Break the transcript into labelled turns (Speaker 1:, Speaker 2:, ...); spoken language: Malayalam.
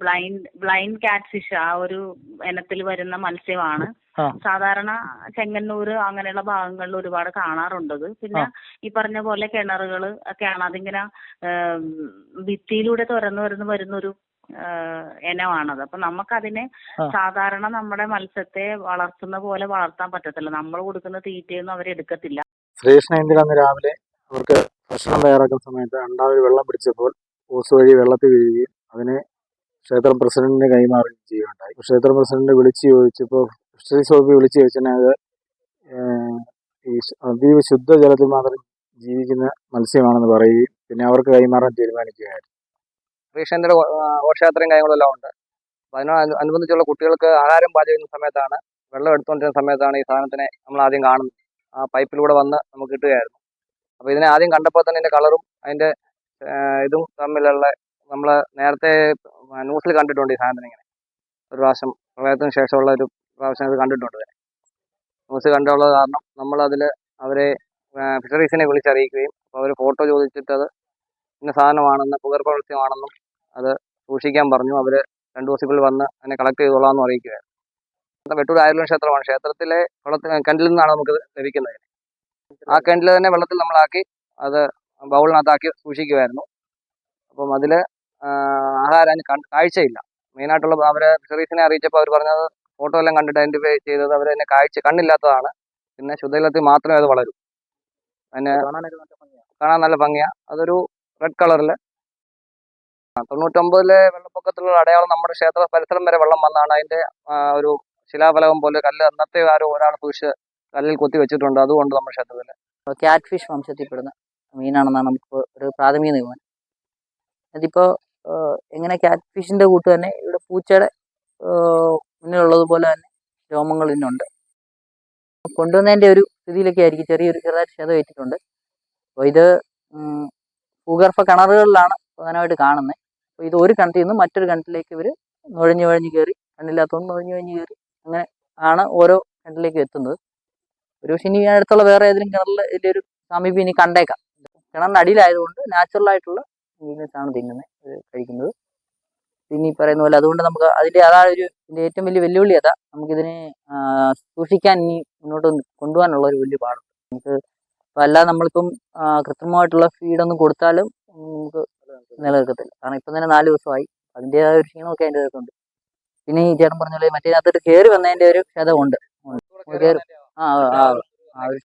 Speaker 1: ബ്ലൈൻഡ് ബ്ലൈൻഡ് കാറ്റ് ഫിഷ് ആ ഒരു ഇനത്തിൽ വരുന്ന മത്സ്യമാണ്. സാധാരണ ചെങ്ങന്നൂര് അങ്ങനെയുള്ള ഭാഗങ്ങളിൽ ഒരുപാട് കാണാറുണ്ടത് പിന്നെ ഈ പറഞ്ഞ പോലെ കിണറുകൾ ഒക്കെയാണ്. അതിങ്ങനെ ഭിത്തിയിലൂടെ തുറന്നു വരുന്ന വരുന്നൊരു ആ, ഇനമാണത്. അപ്പൊ നമുക്കതിനെ
Speaker 2: അതിനെ
Speaker 1: സാധാരണ നമ്മുടെ മത്സ്യത്തെ വളർത്തുന്ന പോലെ വളർത്താൻ പറ്റത്തില്ല. നമ്മൾ കൊടുക്കുന്ന തീറ്റയൊന്നും അവരെടുക്കത്തില്ല
Speaker 2: ശ്രീകൃഷ്ണ രാവിലെ അവർക്ക് ഭക്ഷണം തയ്യാറാക്കുന്ന സമയത്ത് അണ്ടാവിൽ വെള്ളം പിടിച്ചപ്പോൾ ഓസ് വഴി വെള്ളത്തിൽ വീഴുകയും അതിനെ ക്ഷേത്രം പ്രസിഡന്റിന് കൈമാറുകയും ചെയ്യുകയുണ്ടായി. ക്ഷേത്ര പ്രസിഡന്റ് വിളിച്ചു ചോദിച്ചപ്പോൾ ഫിഷറീസ് വകുപ്പ് വിളിച്ചു അത് ഈ അതീവ ശുദ്ധജലത്തിൽ മാത്രം ജീവിക്കുന്ന മത്സ്യമാണെന്ന് പറയുകയും പിന്നെ അവർക്ക് കൈമാറാൻ തീരുമാനിക്കുകയായിരുന്നു.
Speaker 3: ശ്രീകൃഷ്ണന്റെ ഘോഷയാത്രയും കാര്യങ്ങളെല്ലാം ഉണ്ട്. അപ്പൊ അതിനോട് അനുബന്ധിച്ചുള്ള കുട്ടികൾക്ക് ആഹാരം പാചകം ചെയ്യുന്ന സമയത്താണ് വെള്ളം എടുത്തുകൊണ്ടിരുന്ന സമയത്താണ് ഈ സാധനത്തിനെ നമ്മൾ ആദ്യം കാണുന്നത്. ആ പൈപ്പിലൂടെ വന്ന് നമുക്ക് കിട്ടുകയായിരുന്നു. അപ്പോൾ ഇതിനെ ആദ്യം കണ്ടപ്പോൾ തന്നെ കളറും അതിന്റെ ഇതും തമ്മിലുള്ള നമ്മൾ നേരത്തെ ന്യൂസിൽ കണ്ടിട്ടുണ്ട് ഈ സാധനം ഇങ്ങനെ. ഒരു പ്രാവശ്യം പ്രളയത്തിന് ശേഷമുള്ള ഒരു പ്രാവശ്യം അത് കണ്ടിട്ടുണ്ട് ഇതിനെ ന്യൂസ് കണ്ടുള്ളത് കാരണം നമ്മളതിൽ അവരെ ഫിഷറീസിനെ വിളിച്ചറിയിക്കുകയും അപ്പോൾ അവർ ഫോട്ടോ ചോദിച്ചിട്ട് അത് ഇന്ന സാധനമാണെന്ന് പുകർപ്രവൃത്തിയാണെന്നും അത് സൂക്ഷിക്കാൻ പറഞ്ഞു. അവർ രണ്ട് ദിവസത്തിൽ വന്ന് അതിനെ കളക്ട് ചെയ്തോളാം എന്ന് അറിയിക്കുകയായിരുന്നു വെട്ടൂർ ആയിരം ക്ഷേത്രമാണ്. ക്ഷേത്രത്തിലെ കുളത്തിൽ കിണറ്റിൽ നിന്നാണ് നമുക്ക് ലഭിക്കുന്നത്. ആ കിണറ്റിൽ തന്നെ വെള്ളത്തിൽ നമ്മളാക്കി അത് ബൗളിനകത്താക്കി സൂക്ഷിക്കുമായിരുന്നു അപ്പം അതിൽ ആഹാരം കാഴ്ചയില്ല. മെയിനായിട്ടുള്ള അവരെ ഫിഷറീസിനെ അറിയിച്ചപ്പോൾ അവർ പറഞ്ഞത് ഫോട്ടോ എല്ലാം കണ്ടിട്ട് ഐഡന്റിഫൈ ചെയ്തത് അവർ തന്നെ കാഴ്ച കണ്ണില്ലാത്തതാണ്. പിന്നെ ശുദ്ധജലത്തിൽ മാത്രമേ അത് വളരൂ. അതിന് കാണാൻ നല്ല ഭംഗിയാണ് അതൊരു റെഡ് കളറിൽ തൊണ്ണൂറ്റൊമ്പതിലെ വെള്ളപ്പൊക്കത്തിലുള്ള അടയാളം നമ്മുടെ ക്ഷേത്ര പരിസരം വരെ വെള്ളം വന്നാണ് അതിന്റെ ഒരു ശിലാഫലകം പോലെ കല്ല് അന്നത്തെ ആരോ ഒരാൾ സൂക്ഷിച്ച് കല്ലിൽ കൊത്തി വെച്ചിട്ടുണ്ട്. അതുകൊണ്ട് നമ്മുടെ ക്ഷേത്രത്തിൽ
Speaker 4: ക്യാറ്റ് ഫിഷ് വംശത്തിൽപ്പെടുന്ന മീനാണെന്നാണ് നമുക്ക് ഒരു പ്രാഥമിക നിഗമനം. അതിപ്പോൾ എങ്ങനെ ക്യാറ്റ് ഫിഷിന്റെ കൂട്ട് തന്നെ ഇവിടെ പൂച്ചയുടെ മുന്നിലുള്ളതുപോലെ തന്നെ രോമങ്ങൾ ഇന്നുണ്ട്. കൊണ്ടുവന്നതിന്റെ ഒരു സ്ഥിതിയിലൊക്കെ ആയിരിക്കും ചെറിയൊരു ചെറുതായിട്ട് ക്ഷതം ഏറ്റിട്ടുണ്ട്. അപ്പോൾ ഇത് ഭൂഗർഭ കിണറുകളിലാണ് പ്രധാനമായിട്ട് കാണുന്നത് അപ്പോൾ ഇത് ഒരു കിണറ്റിൽ നിന്ന് മറ്റൊരു കിണറ്റിലേക്ക് ഇവർ നുഴഞ്ഞു നുഴഞ്ഞു കയറി കണ്ണില്ലാത്തതൊന്നും നുഴഞ്ഞു നുഴഞ്ഞു കയറി അങ്ങനെ ആണ് ഓരോ കിണറ്റിലേക്ക് എത്തുന്നത്. ഒരു പക്ഷേ ഇനി അടുത്തുള്ള വേറെ ഏതെങ്കിലും കിണറിൽ ഇതിന്റെ ഒരു സാമീപ്യം ഇനി കണ്ടേക്കാം. കിണറിന്റെ അടിയിലായതുകൊണ്ട് നാച്ചുറൽ ആണ് തിന്നുന്നത് കഴിക്കുന്നത്. പിന്നെ ഈ പറയുന്ന പോലെ അതുകൊണ്ട് നമുക്ക് അതിന്റെ അതാണ് ഒരു ഇതിന്റെ ഏറ്റവും വലിയ വെല്ലുവിളി അതാ. നമുക്കിതിനെ സൂക്ഷിക്കാൻ ഇനി മുന്നോട്ട് കൊണ്ടുപോകാനുള്ള ഒരു വലിയ പാടുണ്ട്. നമുക്ക് അല്ല അല്ലാതെ നമ്മളിപ്പം കൃത്രിമമായിട്ടുള്ള ഫീഡൊന്നും കൊടുത്താലും നമുക്ക് നിലനിൽക്കത്തില്ല. കാരണം ഇപ്പം തന്നെ നാല് ദിവസമായി. അതിന്റെതായ ഒരു ക്ഷീണമൊക്കെ അതിന്റെ ഇതൊക്കെ പിന്നെ ഈ ചേട്ടൻ പറഞ്ഞ പോലെ മറ്റേ അകത്തോട്ട് കയറി വന്നതിന്റെ ഒരു ക്ഷതമുണ്ട്. കയറി ആ, ആ ആ ഒരു